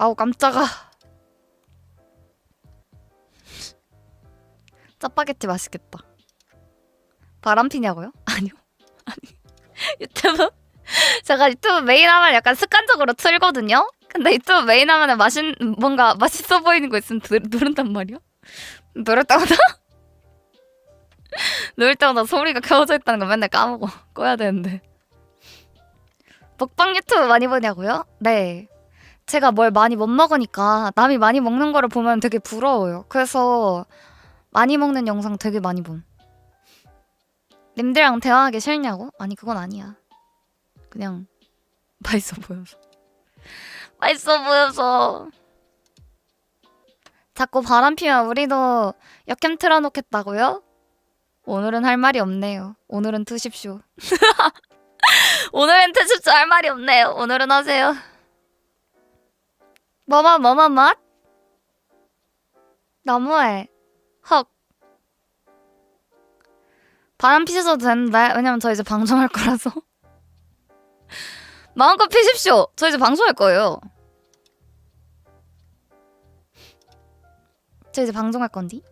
아우 깜짝아. 짜파게티 맛있겠다. 바람 피냐고요? 아니요. 아니. 유튜브 제가 유튜브 메인 하면 약간 습관적으로 틀거든요. 근데 유튜브 메인 하면 맛있 뭔가 맛있어 보이는 거 있으면 들, 누른단 말이야. 누를 때마다 누를 때마다 소리가 켜져 있다는 거 맨날 까먹어 꺼야 되는데. 먹방 유튜브 많이 보냐고요? 네. 제가 뭘 많이 못 먹으니까 남이 많이 먹는 거를 보면 되게 부러워요. 그래서 많이 먹는 영상 되게 많이 봄. 님들이랑 대화하기 싫냐고? 아니 그건 아니야. 그냥 맛있어 보여서. 맛있어 보여서. 자꾸 바람 피면 우리도 역캠 틀어놓겠다고요? 오늘은 할 말이 없네요. 오늘은 트십쇼. 오늘은 트십쇼 할 말이 없네요. 오늘은 하세요. 뭐뭐 뭐뭐 맛? 너무해. 헉. 바람 피셔도 되는데 왜냐면 저 이제 방송할 거라서. 마음껏 피십시오. 저 이제 방송할 거예요. 저 이제 방송할 건디.